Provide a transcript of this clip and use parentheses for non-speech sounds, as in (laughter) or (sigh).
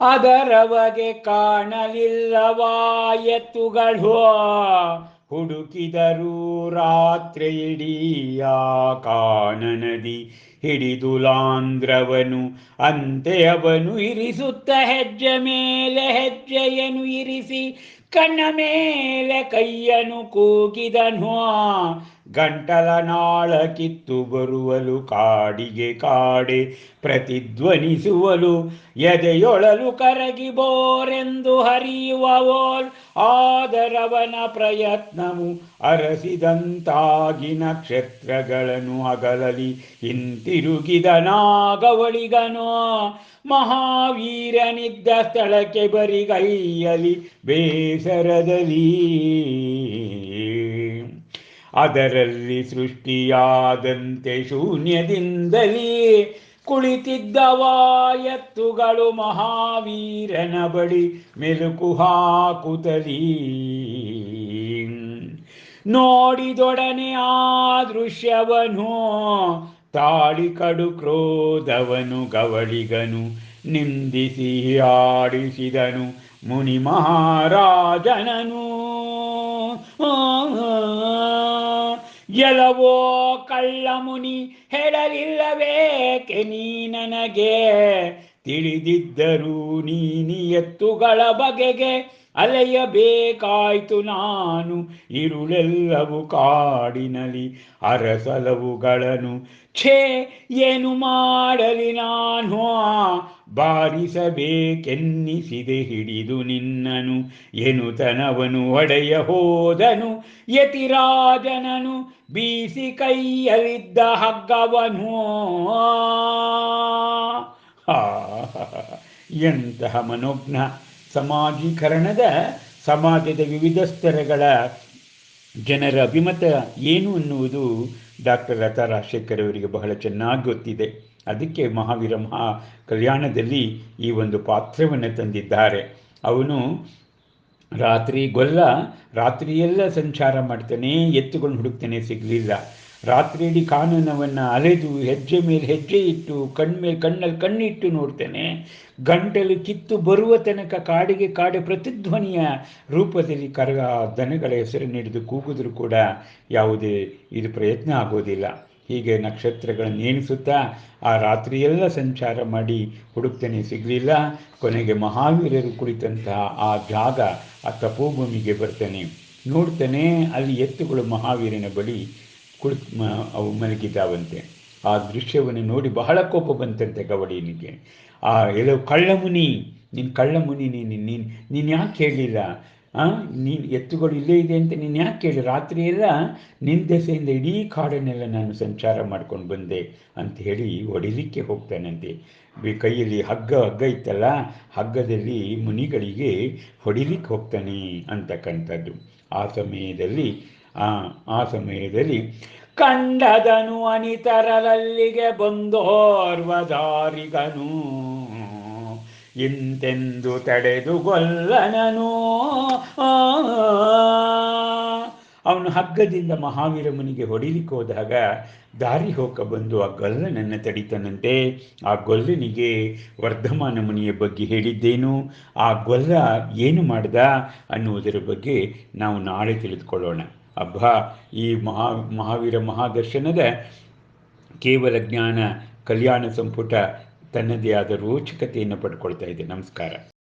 ಅದರವಗೆ ಕಾಣಲಿಲ್ಲವಾಯತ್ತುಗಳು ಹುಡುಕಿದರೂ ರಾತ್ರಿ ಇಡೀಯ ಕಾನನದಿ ಹಿಡಿದು ಲಾಂಧ್ರವನು ಅಂತೆ ಅವನು ಇರಿಸುತ್ತ ಹೆಜ್ಜೆ ಮೇಲೆ ಹೆಜ್ಜೆಯನು ಇರಿಸಿ, ಕಣ್ಣ ಮೇಲೆ ಕೈಯನು ಕೂಗಿದನು. ಗಂಟಲ ನಾಳ ಕಿತ್ತು ಬರುವಲು, ಕಾಡಿಗೆ ಕಾಡೆ ಪ್ರತಿಧ್ವನಿಸುವಲು, ಎದೆಯೊಳಲು ಕರಗಿ ಬೋರೆಂದು ಹರಿಯುವವೋಲ್ ಆದರವನ ಪ್ರಯತ್ನವು ಅರಸಿದಂತಾಗಿ ನಕ್ಷತ್ರಗಳನ್ನು ಅಗಲಲಿ ಹಿಂತಿರುಗಿದನಾಗವಳಿಗನೋ ಮಹಾವೀರನಿದ್ದ ಸ್ಥಳಕ್ಕೆ ಬರಿಗೈಯಲಿ ಬೇಸರದಲ್ಲಿ. ಅದರಲ್ಲಿ ಸೃಷ್ಟಿಯಾದಂತೆ ಶೂನ್ಯದಿಂದಲೇ ಕುಳಿತಿದ್ದವಾಯತ್ತುಗಳು ಮಹಾವೀರನ ಬಳಿ ಮೆಲುಕು ಹಾಕುತ್ತಲೀ. ನೋಡಿದೊಡನೆ ಆ ದೃಶ್ಯವನು ತಾಳಿ ಕಡು ಕ್ರೋಧವನು ಗವಳಿಗನು ನಿಂದಿಸಿ ಆಡಿಸಿದನು ಮುನಿ ಮಹಾರಾಜನನು. ಎಲವೋ ಕಳ್ಳ ಮುನಿ ಹೇಳಲಿಲ್ಲವೇಕೆ ನೀ ನನಗೆ ತಿಳಿದಿದ್ದರೂ ನೀನಿ ಎತ್ತುಗಳ ಬಗೆಗೆ ಅಲೆಯಬೇಕಾಯ್ತು ನಾನು. ಇರುಳೆಲ್ಲವು ಕಾಡಿನಲಿ ಅರಸಲವುಗಳನ್ನು ಛೇ, ಏನು ಮಾಡಲಿ ನಾನು? ಬಾರಿಸಬೇಕೆನ್ನಿಸಿದೆ ಹಿಡಿದು ನಿನ್ನನು. ಎನುತನವನು ಒಡೆಯ ಹೋದನು. ಯತಿರಾಜನನು ಬೀಸಿ ಕೈಯಲ್ಲಿದ್ದ ಹಗ್ಗವನು. (laughs) ಎಂತಹ ಮನೋಜ್ಞ ಸಮಾಜೀಕರಣದ ಸಮಾಜದ ವಿವಿಧ ಸ್ತರಗಳ ಜನರ ಅಭಿಮತ ಏನು ಅನ್ನುವುದು ಡಾಕ್ಟರ್ ಲತಾ ರಾಜಶೇಖರ್ ಅವರಿಗೆ ಬಹಳ ಚೆನ್ನಾಗಿ ಗೊತ್ತಿದೆ. ಅದಕ್ಕೆ ಮಹಾವೀರ ಮಹಾ ಕಲ್ಯಾಣದಲ್ಲಿ ಈ ಒಂದು ಪಾತ್ರವನ್ನು ತಂದಿದ್ದಾರೆ. ಅವನು ರಾತ್ರಿ ಗೊಲ್ಲ ರಾತ್ರಿಯೆಲ್ಲ ಸಂಚಾರ ಮಾಡ್ತಾನೆ, ಎತ್ತುಕೊಂಡು ಹುಡುಕ್ತಾನೆ, ಸಿಗಲಿಲ್ಲ. ರಾತ್ರಿ ಇಡೀ ಕಾನೂನವನ್ನು ಅಲೆದು ಹೆಜ್ಜೆ ಮೇಲೆ ಹೆಜ್ಜೆ ಇಟ್ಟು ಕಣ್ಮೇಲೆ ಕಣ್ಣಲ್ಲಿ ಕಣ್ಣಿಟ್ಟು ನೋಡ್ತೇನೆ. ಗಂಟಲು ಕಿತ್ತು ಬರುವ ತನಕ ಕಾಡಿಗೆ ಕಾಡು ಪ್ರತಿಧ್ವನಿಯ ರೂಪದಲ್ಲಿ ಕರಗ ದನಗಳ ಹೆಸರನ್ನು ಹಿಡಿದು ಕೂಗಿದ್ರು ಕೂಡ ಯಾವುದೇ ಇದು ಪ್ರಯತ್ನ ಆಗೋದಿಲ್ಲ. ಹೀಗೆ ನಕ್ಷತ್ರಗಳನ್ನು ಎಣಿಸುತ್ತಾ ಆ ರಾತ್ರಿಯೆಲ್ಲ ಸಂಚಾರ ಮಾಡಿ ಹುಡುಕ್ತಾನೆ ಸಿಗಲಿಲ್ಲ. ಕೊನೆಗೆ ಮಹಾವೀರರು ಕುಳಿತಂತಹ ಆ ಜಾಗ, ಆ ತಪೋಭೂಮಿಗೆ ಬರ್ತಾನೆ. ನೋಡ್ತಾನೆ, ಅಲ್ಲಿ ಎತ್ತುಗಳು ಮಹಾವೀರನ ಬಳಿ ಕುಳಿತು ಅವು ಮಲಗಿದ್ದಾವಂತೆ ಆ ದೃಶ್ಯವನ್ನು ನೋಡಿ ಬಹಳ ಕೋಪ ಬಂತಂತೆ ಗವಡಿಯನಿಗೆ ಆ ಎಲ್ಲೋ ಕಳ್ಳಮುನಿ ನಿನ್ನ ಕಳ್ಳಮುನಿ, ನೀನು ನೀನು ನೀನು ಯಾಕೆ ಹೇಳಲಿಲ್ಲ ನೀನು ಎತ್ತುಗಳು ಇಲ್ಲೇ ಇದೆ ಅಂತ ನೀನು ಯಾಕೆ ಕೇಳಿ ರಾತ್ರಿ ಎಲ್ಲ ನಿನ್ನ ದೆಸೆಯಿಂದ ಇಡೀ ಕಾಡನ್ನೆಲ್ಲ ನಾನು ಸಂಚಾರ ಮಾಡ್ಕೊಂಡು ಬಂದೆ ಅಂತ ಹೇಳಿ ಹೊಡಿಲಿಕ್ಕೆ ಹೋಗ್ತಾನಂತೆ. ಕೈಯಲ್ಲಿ ಹಗ್ಗ ಹಗ್ಗ ಇತ್ತಲ್ಲ, ಹಗ್ಗದಲ್ಲಿ ಮುನಿಗಳಿಗೆ ಹೊಡಿಲಿಕ್ಕೆ ಹೋಗ್ತಾನೆ ಅಂತಕ್ಕಂಥದ್ದು ಆ ಸಮಯದಲ್ಲಿ ಆ ಆ ಸಮಯದಲ್ಲಿ ಕಂಡದನು ಅನಿತರಲಲ್ಲಿಗೆ ಬಂದೋರ್ವದಾರಿಗನು ಇಂತೆಂದು ತಡೆದು ಗೊಲ್ಲನನು. ಅವನು ಹಗ್ಗದಿಂದ ಮಹಾವೀರ ಮುನಿಗೆ ಹೊಡಿಲಿಕ್ಕೆ ಹೋದಾಗ ದಾರಿ ಹೋಗ ಬಂದು ಆ ಗೊಲ್ಲನನ್ನು ತಡಿತಾನಂತೆ. ಆ ಗೊಲ್ಲನಿಗೆ ವರ್ಧಮಾನ ಮುನಿಯ ಬಗ್ಗೆ ಹೇಳಿದ್ದೇನು? ಆ ಗೊಲ್ಲ ಏನು ಮಾಡ್ದ ಅನ್ನುವುದರ ಬಗ್ಗೆ ನಾವು ನಾಳೆ ತಿಳಿದುಕೊಳ್ಳೋಣ. ಹಬ್ಬ ಈ ಮಹಾ, ಮಹಾವೀರ ಮಹಾದರ್ಶನದ ಕೇವಲ ಜ್ಞಾನ, ಕಲ್ಯಾಣ ಸಂಪುಟ ತನ್ನದೇ ಆದ ರೋಚಕತೆಯನ್ನು ಪಡ್ಕೊಳ್ತಾ ಇದೆ. ನಮಸ್ಕಾರ.